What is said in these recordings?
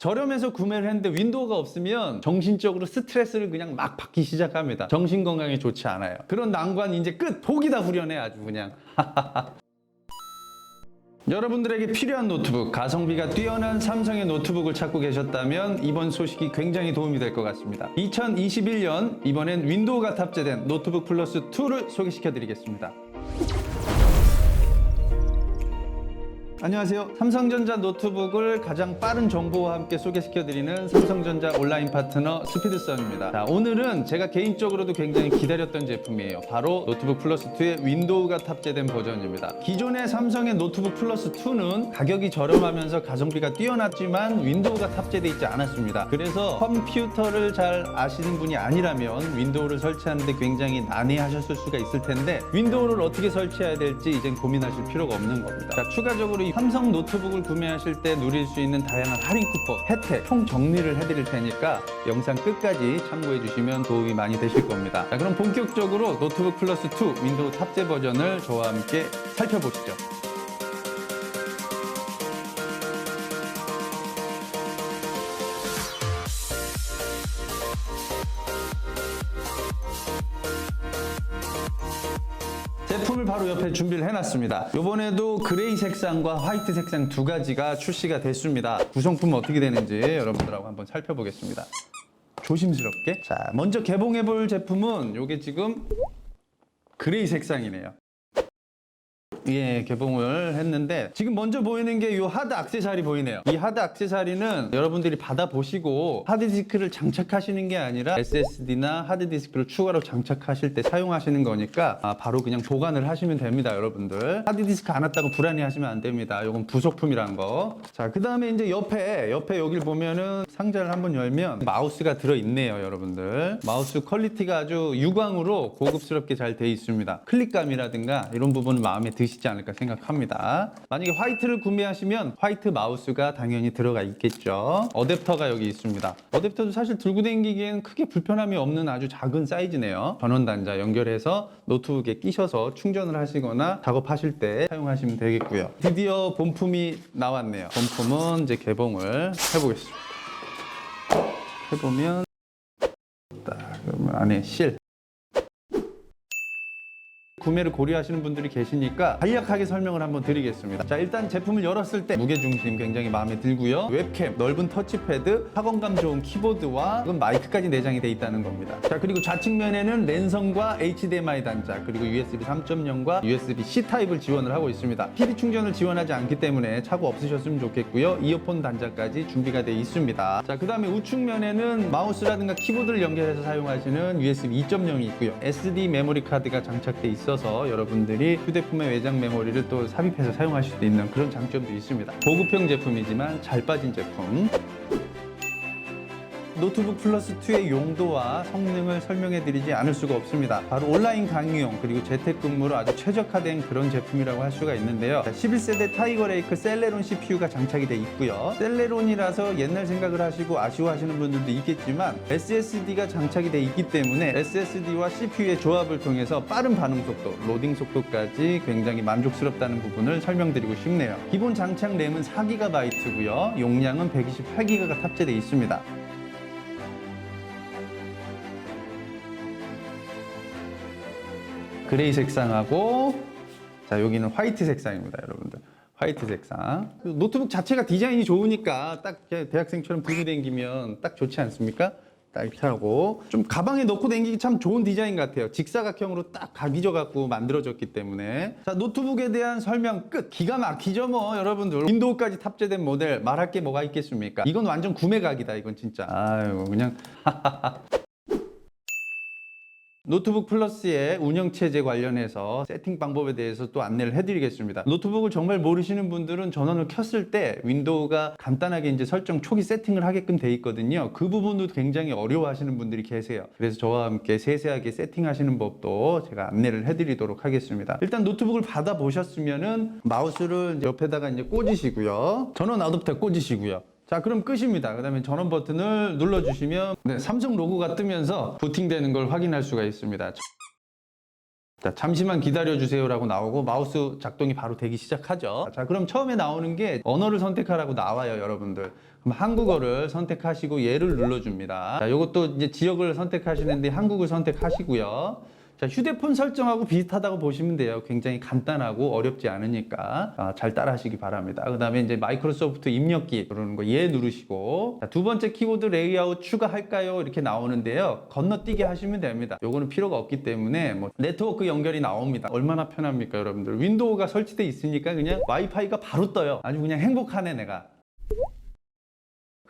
저렴해서 구매를 했는데 윈도우가 없으면 정신적으로 스트레스를 그냥 막 받기 시작합니다. 정신 건강에 좋지 않아요. 그런 난관 이제 끝! 독이 다 후련해 아주 그냥. 여러분들에게 필요한 노트북, 가성비가 뛰어난 삼성의 노트북을 찾고 계셨다면 이번 소식이 굉장히 도움이 될 것 같습니다. 2021년 이번엔 윈도우가 탑재된 노트북 플러스 2를 소개시켜 드리겠습니다. 안녕하세요. 삼성전자 노트북을 가장 빠른 정보와 함께 소개시켜드리는 삼성전자 온라인 파트너 스피드썬입니다. 자, 오늘은 제가 개인적으로도 굉장히 기다렸던 제품이에요. 바로 노트북 플러스 2의 윈도우가 탑재된 버전입니다. 기존의 삼성의 노트북 플러스 2는 가격이 저렴하면서 가성비가 뛰어났지만 윈도우가 탑재되어 있지 않았습니다. 그래서 컴퓨터를 잘 아시는 분이 아니라면 윈도우를 설치하는데 굉장히 난해하셨을 수가 있을 텐데 윈도우를 어떻게 설치해야 될지 이젠 고민하실 필요가 없는 겁니다. 자, 추가적으로 이 삼성 노트북을 구매하실 때 누릴 수 있는 다양한 할인 쿠폰, 혜택, 총 정리를 해드릴 테니까 영상 끝까지 참고해 주시면 도움이 많이 되실 겁니다. 자, 그럼 본격적으로 노트북 플러스 2 윈도우 탑재 버전을 저와 함께 살펴보시죠. 해놨습니다. 이번에도 그레이 색상과 화이트 색상 두 가지가 출시가 됐습니다. 구성품은 어떻게 되는지 여러분들하고 한번 살펴보겠습니다. 조심스럽게. 자, 먼저 개봉해볼 제품은 이게 지금 그레이 색상이네요. 예, 개봉을 했는데 지금 먼저 보이는 게 이 하드 액세서리 보이네요. 이 하드 액세서리는 여러분들이 받아보시고 하드디스크를 장착하시는 게 아니라 SSD나 하드디스크를 추가로 장착하실 때 사용하시는 거니까 아, 바로 그냥 보관을 하시면 됩니다, 여러분들. 하드디스크 안 왔다고 불안해하시면 안 됩니다. 이건 부속품이란 거. 자, 그 다음에 이제 옆에 옆에 여기를 보면은 상자를 한번 열면 마우스가 들어 있네요, 여러분들. 마우스 퀄리티가 아주 유광으로 고급스럽게 잘 돼 있습니다. 클릭감이라든가 이런 부분은 마음에 드시 지 않을까 생각합니다. 만약에 화이트를 구매하시면 화이트 마우스가 당연히 들어가 있겠죠. 어댑터가 여기 있습니다. 어댑터도 사실 들고 다니기에는 크게 불편함이 없는 아주 작은 사이즈네요. 전원 단자 연결해서 노트북에 끼셔서 충전을 하시거나 작업하실 때 사용하시면 되겠고요. 드디어 본품이 나왔네요. 본품은 이제 개봉을 해보겠습니다. 해보면 딱 그러면 안에 실 구매를 고려하시는 분들이 계시니까 간략하게 설명을 한번 드리겠습니다. 자, 일단 제품을 열었을 때 무게중심 굉장히 마음에 들고요. 웹캠, 넓은 터치패드, 타건감 좋은 키보드와 이건 마이크까지 내장이 돼 있다는 겁니다. 자, 그리고 좌측면에는 랜선과 HDMI 단자, 그리고 USB 3.0과 USB-C 타입을 지원을 하고 있습니다. PD 충전을 지원하지 않기 때문에 차고 없으셨으면 좋겠고요. 이어폰 단자까지 준비가 돼 있습니다. 자, 그 다음에 우측면에는 마우스라든가 키보드를 연결해서 사용하시는 USB 2.0이 있고요. SD 메모리 카드가 장착돼 있어 서 여러분들이 휴대폰의 외장 메모리를 또 삽입해서 사용하실 수 있는 그런 장점도 있습니다. 보급형 제품이지만 잘 빠진 제품. 노트북 플러스 2의 용도와 성능을 설명해 드리지 않을 수가 없습니다. 바로 온라인 강의용 그리고 재택근무로 아주 최적화된 그런 제품이라고 할 수가 있는데요. 11세대 타이거 레이크 셀레론 CPU가 장착이 돼 있고요. 셀레론이라서 옛날 생각을 하시고 아쉬워하시는 분들도 있겠지만 SSD가 장착이 돼 있기 때문에 SSD와 CPU의 조합을 통해서 빠른 반응 속도, 로딩 속도까지 굉장히 만족스럽다는 부분을 설명드리고 싶네요. 기본 장착 램은 4GB고요. 용량은 128GB가 탑재되어 있습니다. 그레이 색상하고 자 여기는 화이트 색상입니다 여러분들. 화이트 색상. 노트북 자체가 디자인이 좋으니까 딱 대학생처럼 들고 다니면 딱 좋지 않습니까? 딱 이렇게 하고. 좀 가방에 넣고 다니기 참 좋은 디자인 같아요. 직사각형으로 딱 각이져 갖고 만들어졌기 때문에. 자 노트북에 대한 설명 끝. 기가 막히죠 뭐 여러분들. 윈도우까지 탑재된 모델 말할 게 뭐가 있겠습니까? 이건 완전 구매각이다 이건 진짜. 아유 그냥 노트북 플러스의 운영체제 관련해서 세팅 방법에 대해서 또 안내를 해드리겠습니다. 노트북을 정말 모르시는 분들은 전원을 켰을 때 윈도우가 간단하게 이제 설정 초기 세팅을 하게끔 돼 있거든요. 그 부분도 굉장히 어려워하시는 분들이 계세요. 그래서 저와 함께 세세하게 세팅하시는 법도 제가 안내를 해드리도록 하겠습니다. 일단 노트북을 받아 보셨으면은 마우스를 옆에다가 이제 꽂으시고요. 전원 어댑터 꽂으시고요. 자 그럼 끝입니다. 그 다음에 전원 버튼을 눌러주시면 네, 삼성 로고가 뜨면서 부팅되는 걸 확인할 수가 있습니다. 자, 잠시만 기다려주세요 라고 나오고 마우스 작동이 바로 되기 시작하죠. 자, 그럼 처음에 나오는 게 언어를 선택하라고 나와요, 여러분들. 그럼 한국어를 선택하시고 얘를 눌러줍니다. 자, 이것도 이제 지역을 선택하시는데 한국을 선택하시고요. 자, 휴대폰 설정하고 비슷하다고 보시면 돼요. 굉장히 간단하고 어렵지 않으니까 아, 잘 따라하시기 바랍니다. 그 다음에 이제 마이크로소프트 입력기 누르는 거 얘 누르시고 자, 두 번째 키보드 레이아웃 추가할까요? 이렇게 나오는데요. 건너뛰게 하시면 됩니다. 요거는 필요가 없기 때문에 뭐 네트워크 연결이 나옵니다. 얼마나 편합니까, 여러분들? 윈도우가 설치돼 있으니까 그냥 와이파이가 바로 떠요. 아주 그냥 행복하네, 내가.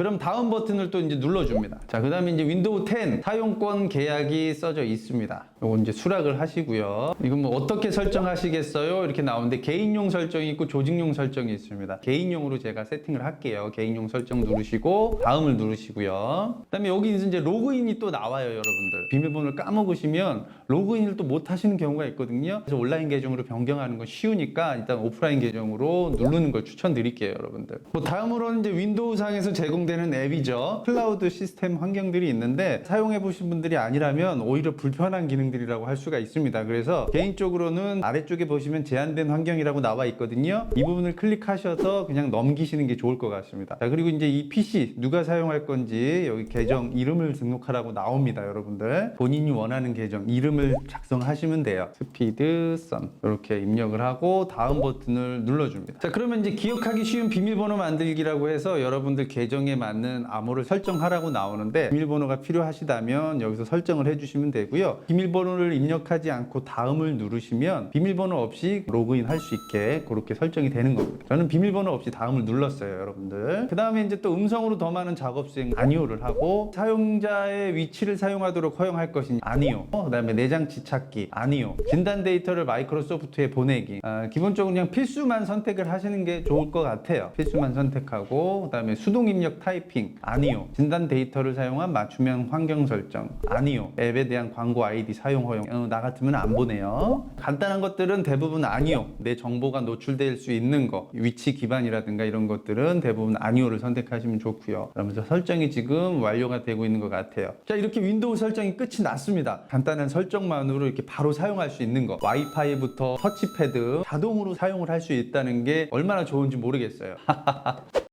그럼 다음 버튼을 또 이제 눌러줍니다. 자, 그 다음에 이제 윈도우 10 사용권 계약이 써져 있습니다. 요거 이제 수락을 하시고요. 이건 뭐 어떻게 설정하시겠어요? 이렇게 나오는데 개인용 설정이 있고 조직용 설정이 있습니다. 개인용으로 제가 세팅을 할게요. 개인용 설정 누르시고 다음을 누르시고요. 그 다음에 여기 이제 로그인이 또 나와요, 여러분들. 비밀번호를 까먹으시면 로그인을 또 못 하시는 경우가 있거든요. 그래서 온라인 계정으로 변경하는 건 쉬우니까 일단 오프라인 계정으로 누르는 걸 추천드릴게요, 여러분들. 뭐 다음으로는 이제 윈도우 상에서 제공 되는 앱이죠. 클라우드 시스템 환경들이 있는데 사용해 보신 분들이 아니라면 오히려 불편한 기능들이라고 할 수가 있습니다. 그래서 개인적으로는 아래쪽에 보시면 제한된 환경이라고 나와 있거든요. 이 부분을 클릭하셔서 그냥 넘기시는 게 좋을 것 같습니다. 자, 그리고 이제 이 PC 누가 사용할 건지 여기 계정 이름을 등록하라고 나옵니다, 여러분들. 본인이 원하는 계정 이름을 작성하시면 돼요. 스피드 선 이렇게 입력을 하고 다음 버튼을 눌러줍니다. 자, 그러면 이제 기억하기 쉬운 비밀번호 만들기라고 해서 여러분들 계정에 맞는 암호를 설정하라고 나오는데 비밀번호가 필요하시다면 여기서 설정을 해주시면 되고요. 비밀번호를 입력하지 않고 다음을 누르시면 비밀번호 없이 로그인 할 수 있게 그렇게 설정이 되는 겁니다. 저는 비밀번호 없이 다음을 눌렀어요, 여러분들. 그 다음에 이제 또 음성으로 더 많은 작업 수행 아니오를 하고 사용자의 위치를 사용하도록 허용할 것이냐 아니요. 그 다음에 내장치 찾기 아니요. 진단 데이터를 마이크로소프트에 보내기. 아, 기본적으로 그냥 필수만 선택을 하시는 게 좋을 것 같아요. 필수만 선택하고 그 다음에 수동 입력 타이핑 아니요. 진단 데이터를 사용한 맞춤형 환경 설정 아니요. 앱에 대한 광고 아이디 사용 허용 어, 나 같으면 안 보내요. 간단한 것들은 대부분 아니요. 내 정보가 노출될 수 있는 거 위치 기반이라든가 이런 것들은 대부분 아니요를 선택하시면 좋고요. 그러면서 설정이 지금 완료가 되고 있는 것 같아요. 자 이렇게 윈도우 설정이 끝이 났습니다. 간단한 설정만으로 이렇게 바로 사용할 수 있는 거 와이파이부터 터치패드 자동으로 사용을 할 수 있다는 게 얼마나 좋은지 모르겠어요.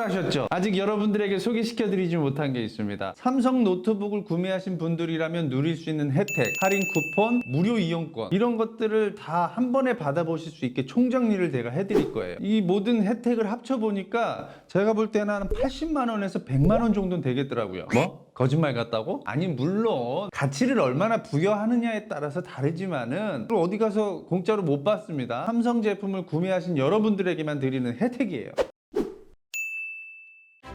아셨죠? 아직 여러분들에게 소개시켜드리지 못한 게 있습니다. 삼성 노트북을 구매하신 분들이라면 누릴 수 있는 혜택, 할인 쿠폰, 무료 이용권 이런 것들을 다 한 번에 받아보실 수 있게 총정리를 제가 해드릴 거예요. 이 모든 혜택을 합쳐보니까 제가 볼 때는 한 80만 원에서 100만 원 정도는 되겠더라고요. 뭐? 거짓말 같다고? 아니 물론 가치를 얼마나 부여하느냐에 따라서 다르지만은 어디 가서 공짜로 못 받습니다. 삼성 제품을 구매하신 여러분들에게만 드리는 혜택이에요.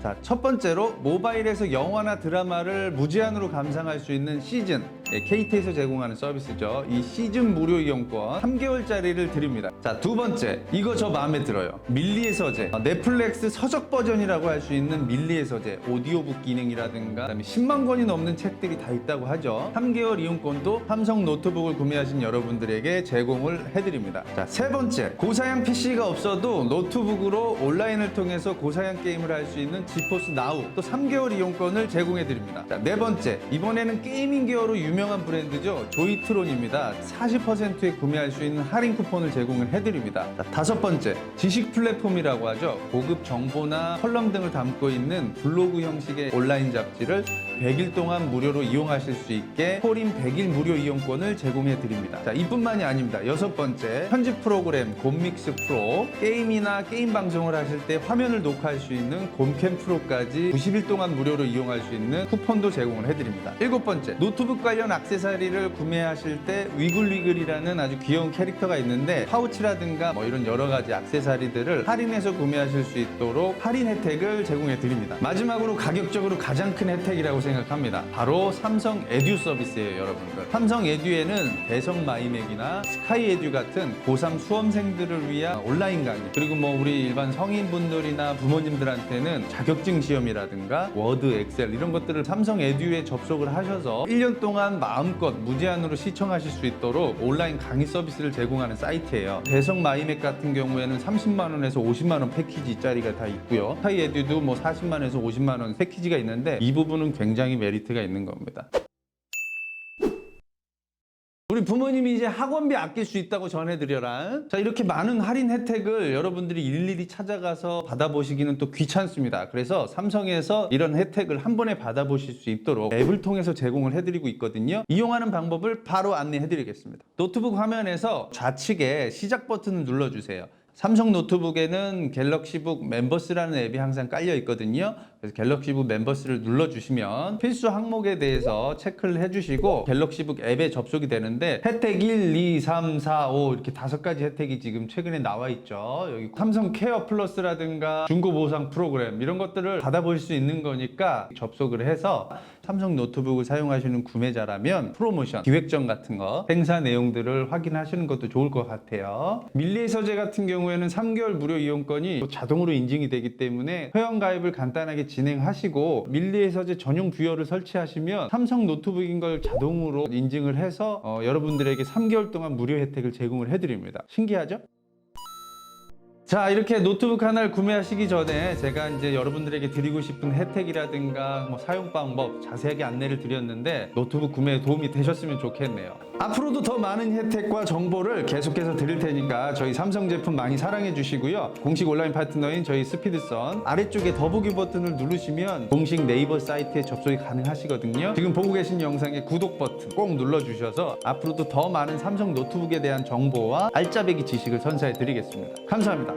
자, 첫 번째로 모바일에서 영화나 드라마를 무제한으로 감상할 수 있는 시즌. 예, KT에서 제공하는 서비스죠. 이 시즌 무료 이용권 3개월짜리를 드립니다. 자, 두 번째. 이거 저 마음에 들어요. 밀리의 서재. 어, 넷플릭스 서적 버전이라고 할 수 있는 밀리의 서재. 오디오북 기능이라든가 그다음에 10만 권이 넘는 책들이 다 있다고 하죠. 3개월 이용권도 삼성 노트북을 구매하신 여러분들에게 제공을 해 드립니다. 자, 세 번째. 고사양 PC가 없어도 노트북으로 온라인을 통해서 고사양 게임을 할 수 있는 지포스 나우 또 3개월 이용권을 제공해 드립니다. 자, 네 번째. 이번에는 게이밍 기어로 유명한 브랜드죠. 조이트론입니다. 40%에 구매할 수 있는 할인 쿠폰을 제공을 해 드립니다. 자, 다섯 번째. 지식 플랫폼이라고 하죠. 고급 정보나 컬럼 등을 담고 있는 블로그 형식의 온라인 잡지를 100일 동안 무료로 이용하실 수 있게 코린 100일 무료 이용권을 제공해 드립니다. 자, 이뿐만이 아닙니다. 여섯 번째. 편집 프로그램 곰믹스 프로 게임이나 게임 방송을 하실 때 화면을 녹화할 수 있는 곰캠 프로까지 90일 동안 무료로 이용할 수 있는 쿠폰도 제공을 해드립니다. 일곱 번째, 노트북 관련 액세서리를 구매하실 때 위글위글이라는 아주 귀여운 캐릭터가 있는데 파우치라든가 뭐 이런 여러 가지 액세서리들을 할인해서 구매하실 수 있도록 할인 혜택을 제공해 드립니다. 마지막으로 가격적으로 가장 큰 혜택이라고 생각합니다. 바로 삼성 에듀 서비스예요, 여러분들. 삼성 에듀에는 대성 마이맥이나 스카이 에듀 같은 고3 수험생들을 위한 온라인 강의 그리고 뭐 우리 일반 성인분들이나 부모님들한테는 자격 증 시험이라든가 워드, 엑셀 이런 것들을 삼성 에듀에 접속을 하셔서 1년 동안 마음껏 무제한으로 시청하실 수 있도록 온라인 강의 서비스를 제공하는 사이트예요. 대성 마이맥 같은 경우에는 30만 원에서 50만 원 패키지짜리가 다 있고요. 스카이 에듀도 뭐 40만 원에서 50만 원 패키지가 있는데 이 부분은 굉장히 메리트가 있는 겁니다. 우리 부모님이 이제 학원비 아낄 수 있다고 전해드려라. 자, 이렇게 많은 할인 혜택을 여러분들이 일일이 찾아가서 받아보시기는 또 귀찮습니다. 그래서 삼성에서 이런 혜택을 한 번에 받아보실 수 있도록 앱을 통해서 제공을 해드리고 있거든요. 이용하는 방법을 바로 안내해드리겠습니다. 노트북 화면에서 좌측에 시작 버튼을 눌러주세요. 삼성 노트북에는 갤럭시북 멤버스라는 앱이 항상 깔려 있거든요. 그래서 갤럭시북 멤버스를 눌러주시면 필수 항목에 대해서 체크를 해주시고 갤럭시북 앱에 접속이 되는데 혜택 1, 2, 3, 4, 5 이렇게 다섯 가지 혜택이 지금 최근에 나와 있죠. 여기 삼성 케어 플러스라든가 중고 보상 프로그램 이런 것들을 받아볼 수 있는 거니까 접속을 해서 삼성 노트북을 사용하시는 구매자라면 프로모션, 기획전 같은 거 행사 내용들을 확인하시는 것도 좋을 것 같아요. 밀리의 서재 같은 경우에는 3개월 무료 이용권이 또 자동으로 인증이 되기 때문에 회원 가입을 간단하게 진행하시고 밀리의 서재 전용 뷰어를 설치하시면 삼성 노트북인 걸 자동으로 인증을 해서 어, 여러분들에게 3개월 동안 무료 혜택을 제공을 해드립니다. 신기하죠? 자 이렇게 노트북 하나를 구매하시기 전에 제가 이제 여러분들에게 드리고 싶은 혜택이라든가 뭐 사용 방법 자세하게 안내를 드렸는데 노트북 구매에 도움이 되셨으면 좋겠네요. 앞으로도 더 많은 혜택과 정보를 계속해서 드릴 테니까 저희 삼성 제품 많이 사랑해 주시고요. 공식 온라인 파트너인 저희 스피드선 아래쪽에 더보기 버튼을 누르시면 공식 네이버 사이트에 접속이 가능하시거든요. 지금 보고 계신 영상에 구독 버튼 꼭 눌러 주셔서 앞으로도 더 많은 삼성 노트북에 대한 정보와 알짜배기 지식을 선사해 드리겠습니다. 감사합니다